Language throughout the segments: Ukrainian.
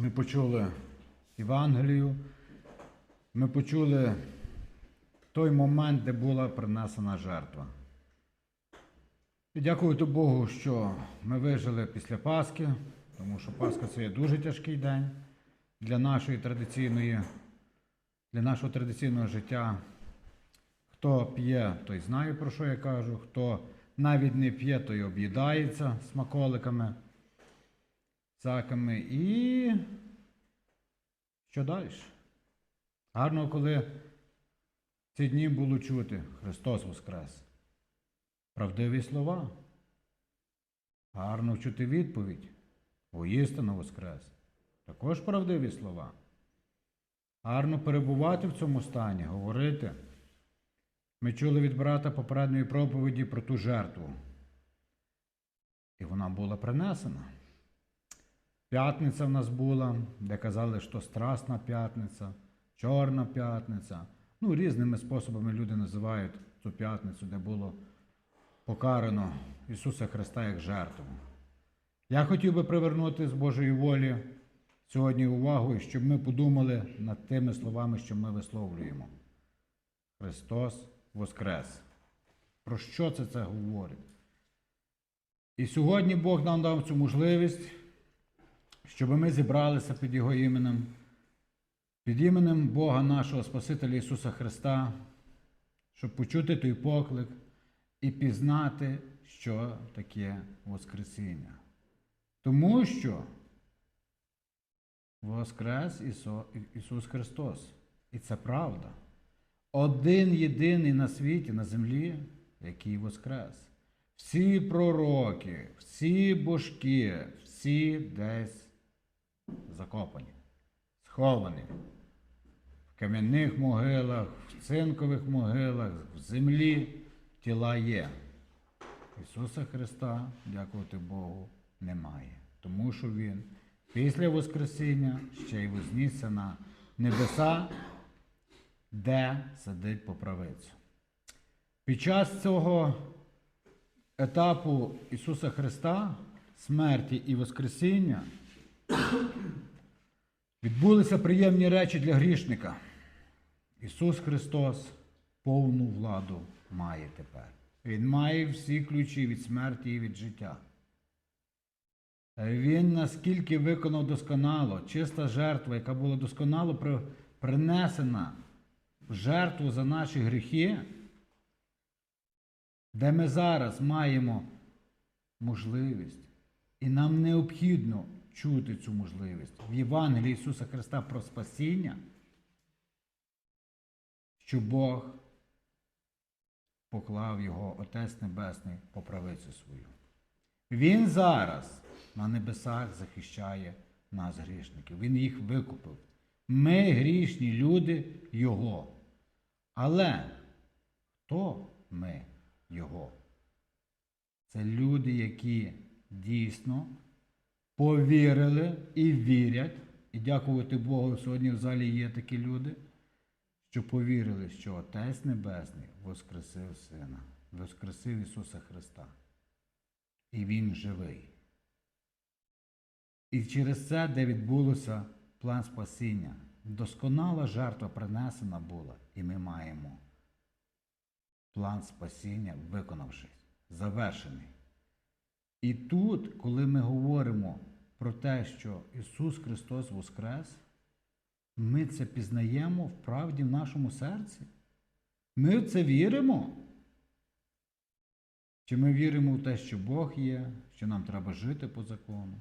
Ми почули Євангелію, ми почули той момент, де була принесена жертва. І дякувати Богу, що ми вижили після Пасхи, тому що Пасха це є дуже тяжкий день для нашої традиційної, для нашого традиційного життя. Хто п'є, той знає, про що я кажу. Хто навіть не п'є, той об'їдається смаколиками, цаками. І що далі? Гарно, коли ці дні було чути Христос Воскрес. Правдиві слова. Гарно чути відповідь. Воістину Воскрес. Також правдиві слова. Гарно перебувати в цьому стані, говорити. Ми чули від брата попередньої проповіді про ту жертву. І вона була принесена. П'ятниця в нас була, де казали, що Страсна п'ятниця, Чорна п'ятниця. Ну, різними способами люди називають цю п'ятницю, де було покарано Ісуса Христа як жертву. Я хотів би привернути з Божої волі сьогодні увагу, щоб ми подумали над тими словами, що ми висловлюємо. Христос Воскрес. Про що це це говорить? І сьогодні Бог нам дав цю можливість, щоб ми зібралися під Його іменем, під іменем Бога нашого Спасителя Ісуса Христа, щоб почути той поклик і пізнати, що таке Воскресіння. Тому що Воскрес Ісо- Ісус Христос. І це правда. Один єдиний на світі, на землі, який воскрес. Всі пророки, всі божки, всі десь закопані, сховані в кам'яних могилах, в цинкових могилах, в землі тіла є. Ісуса Христа, дякувати Богу, немає. Тому що Він після Воскресіння ще й вознісся на небеса, де сидить по правицю. Під час цього етапу Ісуса Христа, смерті і Воскресіння, відбулися приємні речі для грішника. Ісус Христос повну владу має тепер. Він має всі ключі від смерті і від життя. Він наскільки виконав досконало, чиста жертва, яка була досконало принесена в жертву за наші гріхи, де ми зараз маємо можливість, і нам необхідно чути цю можливість в Євангелії Ісуса Христа про спасіння, що Бог поклав його Отець Небесний по правицю свою. Він зараз на небесах захищає нас, грішників. Він їх викупив. Ми грішні люди Його. Але хто ми Його? Це люди, які дійсно повірили і вірять, і дякувати Богу, сьогодні в залі є такі люди, що повірили, що Отець Небесний воскресив Сина, воскресив Ісуса Христа. І Він живий. І через це, де відбулося план спасіння, досконала жертва принесена була, і ми маємо план спасіння, виконавши, завершений. І тут, коли ми говоримо про те, що Ісус Христос Воскрес, ми це пізнаємо в правді в нашому серці. Ми в це віримо. Чи ми віримо в те, що Бог є, що нам треба жити по закону?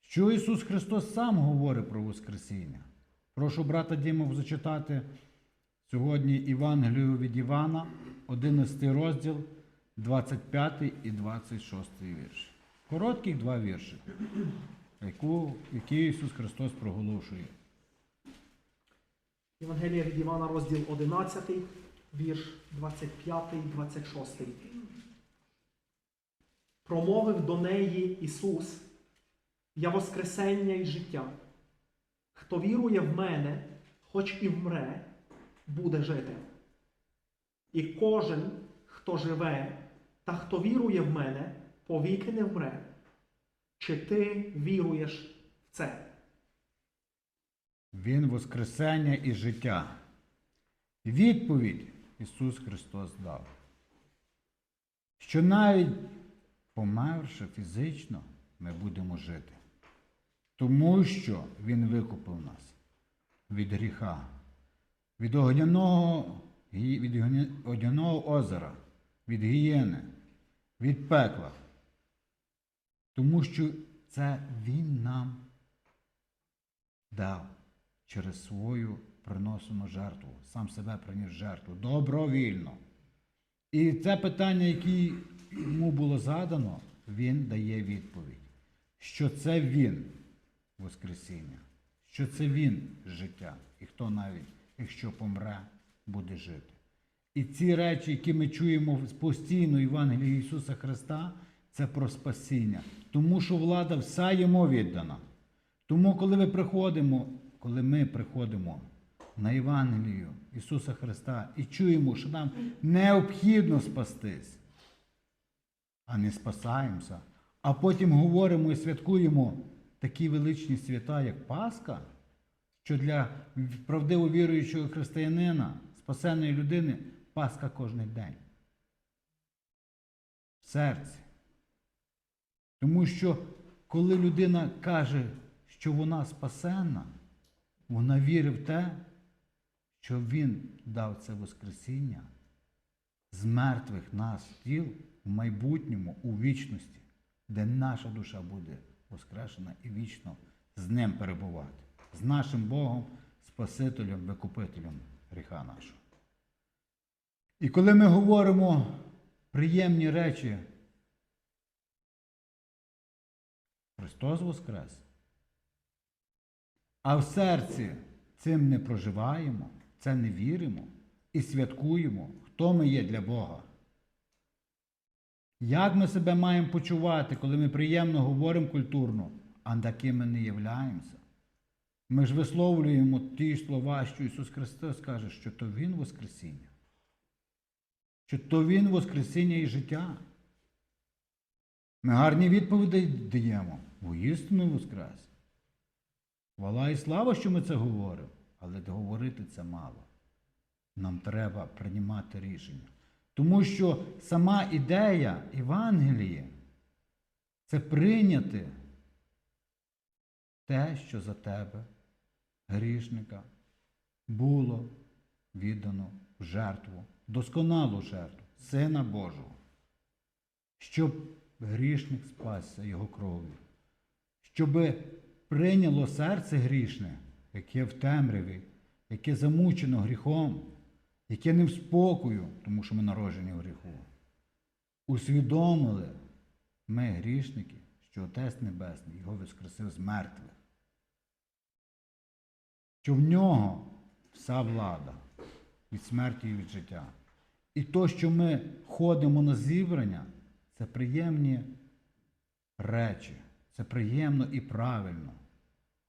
Що Ісус Христос сам говорить про Воскресіння? Прошу брата Дімов зачитати сьогодні Євангелію від Івана, 11 розділ, 25 і 26 вірш. Коротких два вірші, які Ісус Христос проголошує. Євангелія від Івана, розділ 11, вірш 25, 26. Промовив до неї Ісус, Я Воскресення і життя. Хто вірує в мене, хоч і вмре, буде жити. І кожен, хто живе та хто вірує в мене, повіки не вмре. Чи ти віруєш в це? Він Воскресення і життя. Відповідь Ісус Христос дав, що навіть померши фізично, ми будемо жити. Тому що Він викупив нас від гріха, від огняного, від огняного озера, від гієни, від пекла. Тому що це Він нам дав через свою приносену жертву, сам себе приніс жертву добровільно. І це питання, яке йому було задано, він дає відповідь, що це він Воскресіння, що це він життя, і хто навіть, якщо помре, буде жити. І ці речі, які ми чуємо постійно в Євангелії Ісуса Христа, це про спасіння. Тому що влада вся йому віддана. Тому, коли ми приходимо, коли ми приходимо на Євангелію Ісуса Христа і чуємо, що нам необхідно спастись, а не спасаємося, а потім говоримо і святкуємо такі величні свята, як Пасха, що для правдиво віруючого християнина, спасеної людини, Пасха кожен день. В серці. Тому що коли людина каже, що вона спасена, вона вірить в те, що Він дав це Воскресіння з мертвих нас тіл в майбутньому, у вічності, де наша душа буде воскрешена і вічно з ним перебувати, з нашим Богом, Спасителем, Викупителем гріха нашого. І коли ми говоримо приємні речі, Христос Воскрес, а в серці цим не проживаємо, це не віримо і святкуємо, хто ми є для Бога. Як ми себе маємо почувати, коли ми приємно говоримо культурно, а такими ми не являємося? Ми ж висловлюємо ті слова, що Ісус Христос каже, що то Він Воскресіння, що то Він Воскресіння і життя. Ми гарні відповіді даємо, воістину Воскрес. Хвала і слава, що ми це говоримо, але говорити це мало. Нам треба приймати рішення. Тому що сама ідея Євангелії це прийняти те, що за тебе, грішника, було віддано в жертву, досконалу жертву, Сина Божого, щоб грішник спасся його кров'ю, щоб прийняло серце грішне, яке в темряві, яке замучено гріхом, яке не в спокою, тому що ми народжені в гріху. Усвідомили ми, грішники, що Отець Небесний його воскресив з мертвих. Що в нього вся влада від смерті і від життя. І то, що ми ходимо на зібрання, це приємні речі, це приємно і правильно.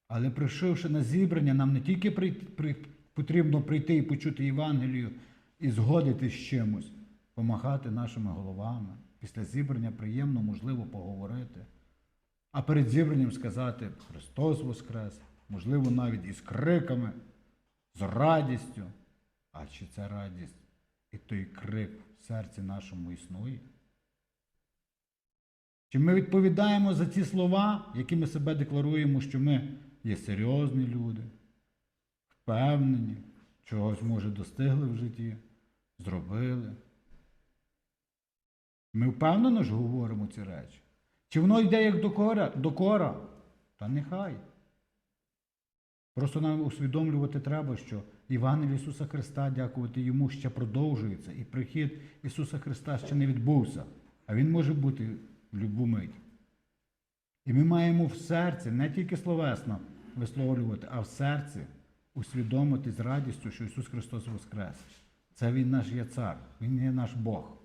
Але прийшовши на зібрання, нам не тільки при, при, потрібно прийти і почути Євангелію і згодитись з чимось, помахати нашими головами. Після зібрання приємно, можливо, поговорити. А перед зібранням сказати Христос Воскрес, можливо, навіть із криками, з радістю. А чи це радість і той крик в серці нашому існує? Чи ми відповідаємо за ці слова, якими себе декларуємо, що ми є серйозні люди, впевнені, чогось, може, достигли в житті, зробили? Ми впевнено ж говоримо ці речі. Чи воно йде як докора? докора? Та нехай. Просто нам усвідомлювати треба, що Євангеліє Ісуса Христа, дякувати Йому, ще продовжується, і прихід Ісуса Христа ще не відбувся, а Він може бути в будь-яку мить. І ми маємо в серці не тільки словесно висловлювати, а в серці усвідомити з радістю, що Ісус Христос Воскрес. Це Він наш є цар, Він є наш Бог.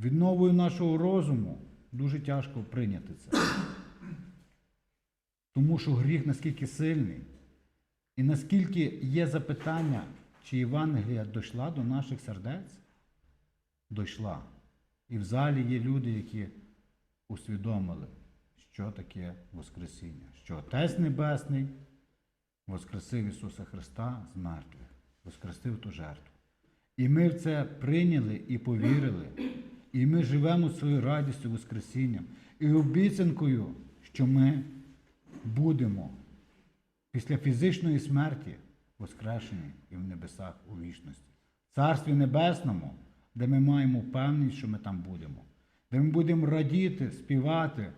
Відновою нашого розуму дуже тяжко прийняти це. Тому що гріх наскільки сильний, і наскільки є запитання, чи Євангелія дійшла до наших сердець? Дійшла. І в залі є люди, які усвідомили, що таке Воскресіння, що Отець Небесний Воскресив Ісуса Христа з мертвих, воскресив ту жертву. І ми в це прийняли і повірили. І ми живемо своєю радістю Воскресінням і обіцянкою, що ми будемо після фізичної смерті воскрешені і в небесах у вічності. В Царстві Небесному, де ми маємо впевненість, що ми там будемо, де ми будемо радіти, співати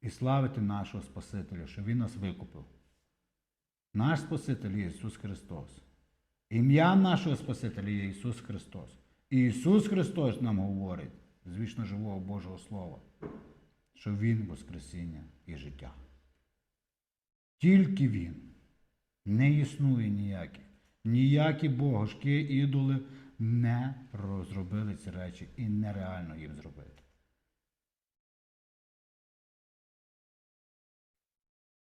і славити нашого Спасителя, що Він нас викупив. Наш Спаситель є Ісус Христос. Ім'я нашого Спасителя є Ісус Христос. І Ісус Христос нам говорить з вічно живого Божого Слова, що Він Воскресіння і життя. Тільки Він. Не існує ніяких. Ніякі богошки, ідоли не зробили ці речі і нереально їх зробити.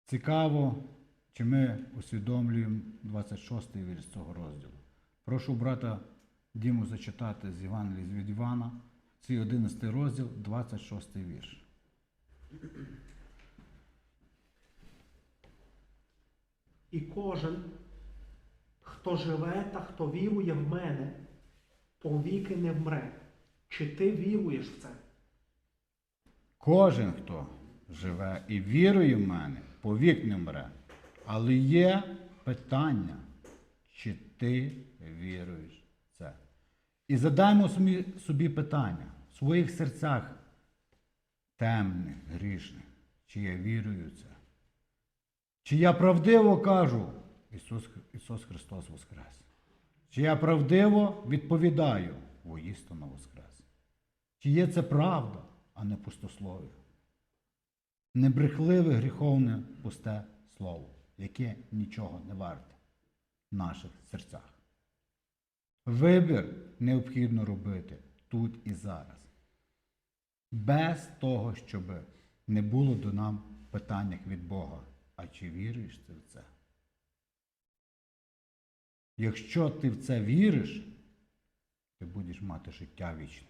Цікаво, чи ми усвідомлюємо 26-й вірш цього розділу. Прошу брата Діму зачитати з Євангелії від Івана, цей 11 розділ, 26 вірш. І кожен, хто живе та хто вірує в мене, повіки не вмре. Чи ти віруєш в це? Кожен, хто живе і вірує в мене, повік не мре. Але є питання, чи ти віруєш в це. І задаймо собі питання в своїх серцях темних, грішних, чи я вірую в це. Чи я правдиво кажу, Ісус, Ісус Христос Воскрес? Чи я правдиво відповідаю, воістину Воскрес? Чи є це правда, а не пустослов'я? Небрехливе, гріховне, пусте слово, яке нічого не варте в наших серцях. Вибір необхідно робити тут і зараз. Без того, щоб не було до нам питань від Бога. А чи віруєш ти в це? Якщо ти в це віриш, ти будеш мати життя вічне.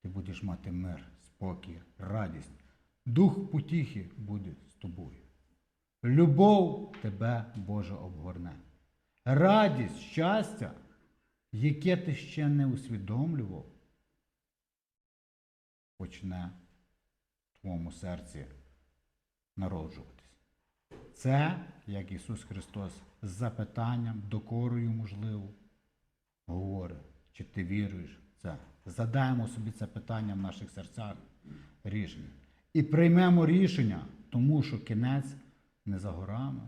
Ти будеш мати мир, спокій, радість. Дух потіхи буде з тобою. Любов тебе Боже обгорне. Радість, щастя, яке ти ще не усвідомлював, почне в твоєму серці народжуватись. Це, як Ісус Христос з запитанням, докорою, можливо, говорить, чи ти віруєш в це. Задаємо собі це питання в наших серцях рішення. І приймемо рішення, тому що кінець не за горами,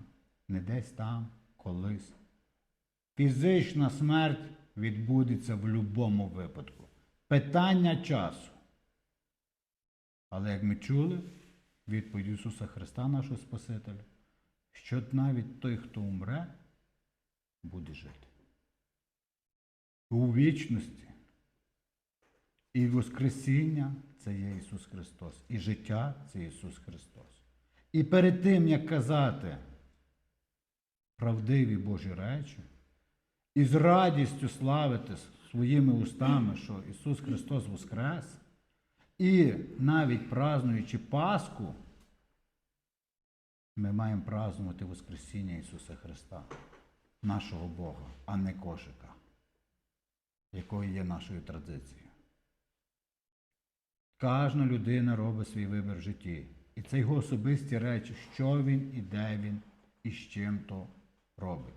не десь там, колись. Фізична смерть відбудеться в будь-якому випадку. Питання часу. Але як ми чули, відповідь Ісуса Христа, нашого Спасителя, що навіть той, хто умре, буде жити. У вічності. І Воскресіння це є Ісус Христос. І життя це Ісус Христос. І перед тим, як казати правдиві Божі речі, і з радістю славити своїми устами, що Ісус Христос Воскрес, і навіть празнуючи Пасху, ми маємо празнувати Воскресіння Ісуса Христа, нашого Бога, а не кошика, якою є нашою традицією. Кожна людина робить свій вибір в житті. І це його особисті речі, що він і де він, і з чим то робить.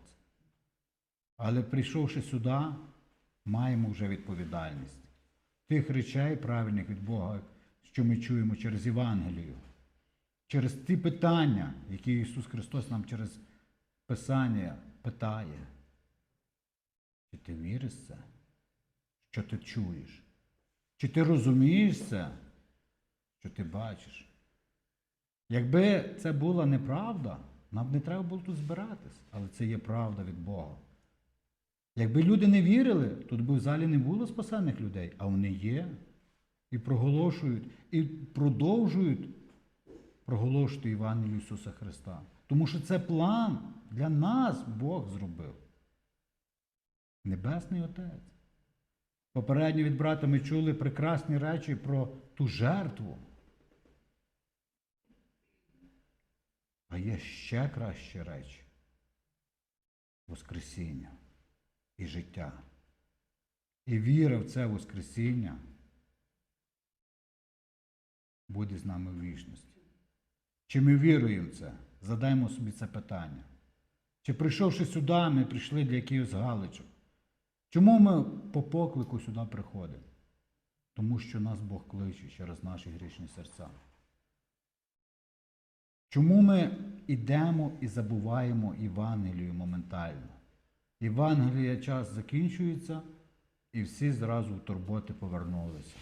Але прийшовши сюди, маємо вже відповідальність тих речей, правильних від Бога, що ми чуємо через Євангелію, через ті питання, які Ісус Христос нам через Писання питає. Чи ти віриш це? Що ти чуєш? Чи ти розумієш це, що ти бачиш? Якби це була неправда, нам не треба було тут збиратись, але це є правда від Бога. Якби люди не вірили, тут би в залі не було спасених людей, а вони є. І проголошують, і продовжують проголошувати Євангелію Ісуса Христа. Тому що це план для нас Бог зробив. Небесний Отець. Попередньо від брата ми чули прекрасні речі про ту жертву. А є ще кращі речі. Воскресіння і життя. І віра в це Воскресіння буде з нами в вічності. Чи ми віруємо в це? Задаймо собі це питання. Чи прийшовши сюди, ми прийшли для якихось галичок? Чому ми по поклику сюди приходимо? Тому що нас Бог кличе через наші грішні серця. Чому ми йдемо і забуваємо Євангелію моментально? Євангелія час закінчується, і всі зразу в турботи повернулися.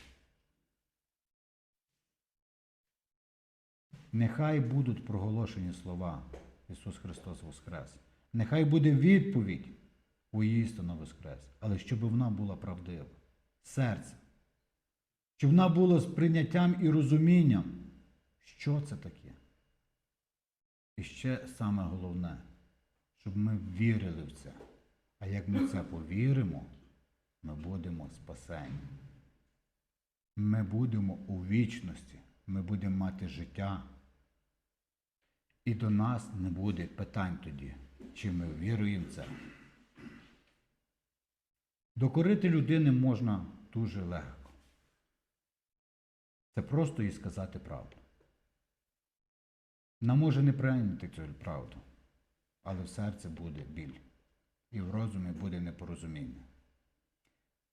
Нехай будуть проголошені слова Ісус Христос Воскрес. Нехай буде відповідь у істину Воскрес, але щоб вона була правдива. Серце. Щоб вона була з прийняттям і розумінням, що це таке. І ще саме головне, щоб ми вірили в це. А як ми це повіримо, ми будемо спасені. Ми будемо у вічності, ми будемо мати життя. І до нас не буде питань тоді, чи ми віруємо в це. Докорити людини можна дуже легко. Це просто їй сказати правду. Вона може не прийняти цю правду, але в серці буде біль. І в розумі буде непорозуміння.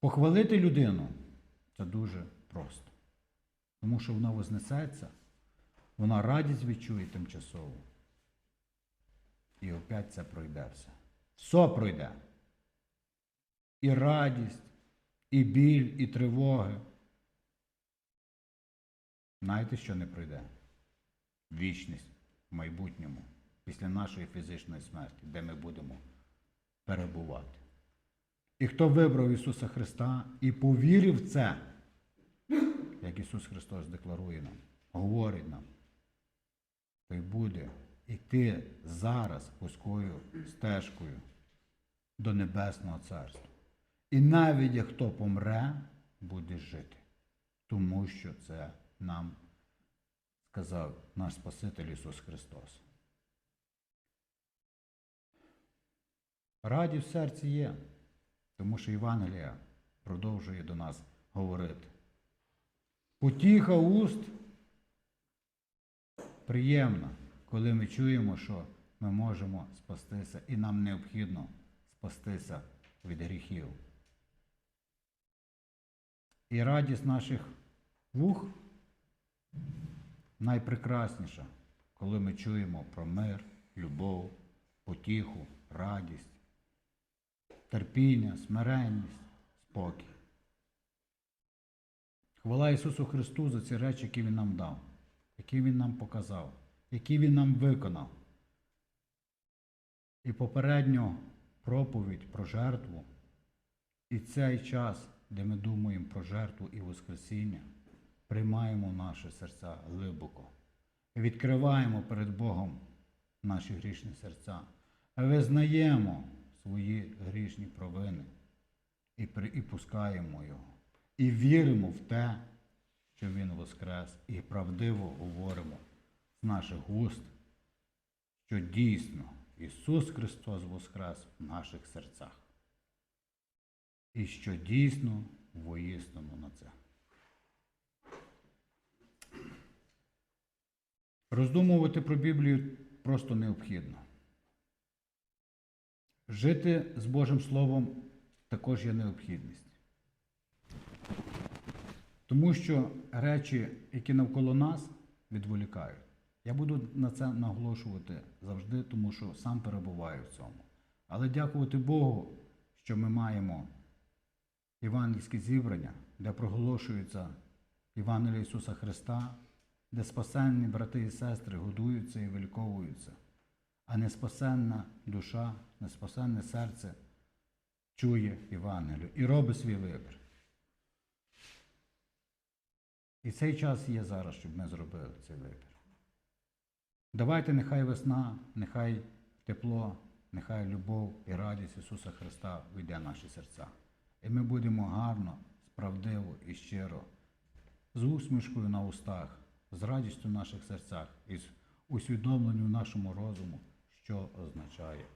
Похвалити людину це дуже просто. Тому що вона вознесеться, вона радість відчує тимчасово. І опять це пройде все. Все пройде. І радість, і біль, і тривоги. Знаєте, що не пройде? Вічність в майбутньому, після нашої фізичної смерті, де ми будемо перебувати. І хто вибрав Ісуса Христа і повірив в це, як Ісус Христос декларує нам, говорить нам, той буде йти зараз вузькою стежкою до Небесного Царства. І навіть як хто помре, буде жити, тому що це нам сказав наш Спаситель Ісус Христос. Радість в серці є, тому що Євангелія продовжує до нас говорити. Потіха уст приємна, коли ми чуємо, що ми можемо спастися, і нам необхідно спастися від гріхів. І радість наших вух найпрекрасніша, коли ми чуємо про мир, любов, потіху, радість, терпіння, смиренність, спокій. Хвала Ісусу Христу за ці речі, які Він нам дав, які Він нам показав, які Він нам виконав. І попередньо проповідь про жертву, і цей час, де ми думаємо про жертву і Воскресіння, приймаємо в наші серця глибоко. Відкриваємо перед Богом наші грішні серця, визнаємо свої грішні провини і пускаємо Його. І віримо в те, що Він воскрес, і правдиво говоримо з наших уст, що дійсно Ісус Христос воскрес в наших серцях. І що дійсно воїстину на це. Роздумувати про Біблію просто необхідно. Жити з Божим Словом також є необхідність. Тому що речі, які навколо нас, відволікають. Я буду на це наголошувати завжди, тому що сам перебуваю в цьому. Але дякувати Богу, що ми маємо євангельські зібрання, де проголошується Євангелія Ісуса Христа, де спасенні брати і сестри годуються і виліковуються, а неспасенна душа, неспасенне серце чує Євангелію і робить свій вибір. І цей час є зараз, щоб ми зробили цей вибір. Давайте нехай весна, нехай тепло, нехай любов і радість Ісуса Христа війде в наші серця. І ми будемо гарно, справдиво і щиро, з усмішкою на устах, з радістю в наших серцях і з усвідомленню нашому розуму, що означає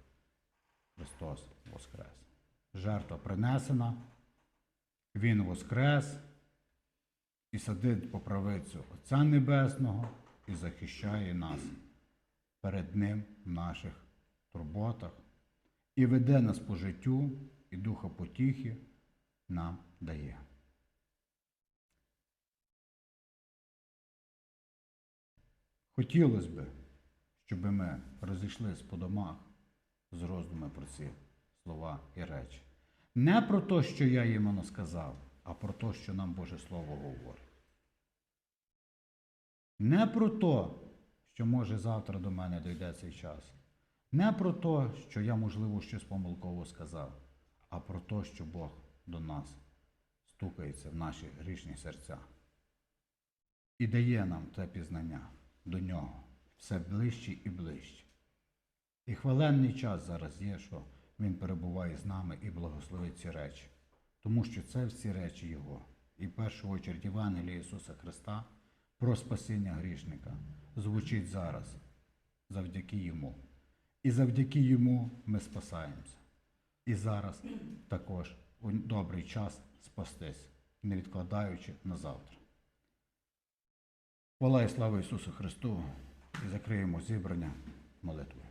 Христос Воскрес. Жертва принесена, Він Воскрес і сидить по правицю Отця Небесного і захищає нас перед Ним в наших турботах і веде нас по життю, і духа потіхи нам дає. Хотілося б, щоб ми розійшлися по домах з роздуми про ці слова і речі. Не про те, що я їм сказав, а про те, що нам Боже Слово говорить. Не про те, що може завтра до мене дійде цей час. Не про те, що я, можливо, щось помилково сказав, а про те, що Бог до нас стукається в наші грішні серця і дає нам те пізнання до нього все ближче і ближче. І хваленний час зараз є, що Він перебуває з нами і благословить ці речі, тому що це всі речі Його. І в першу чергу Євангелія Ісуса Христа про спасіння грішника звучить зараз завдяки Йому. І завдяки Йому ми спасаємося. І зараз також у добрий час спастись, не відкладаючи на завтра. Хвала і слава Ісусу Христу і закриємо зібрання молитвою.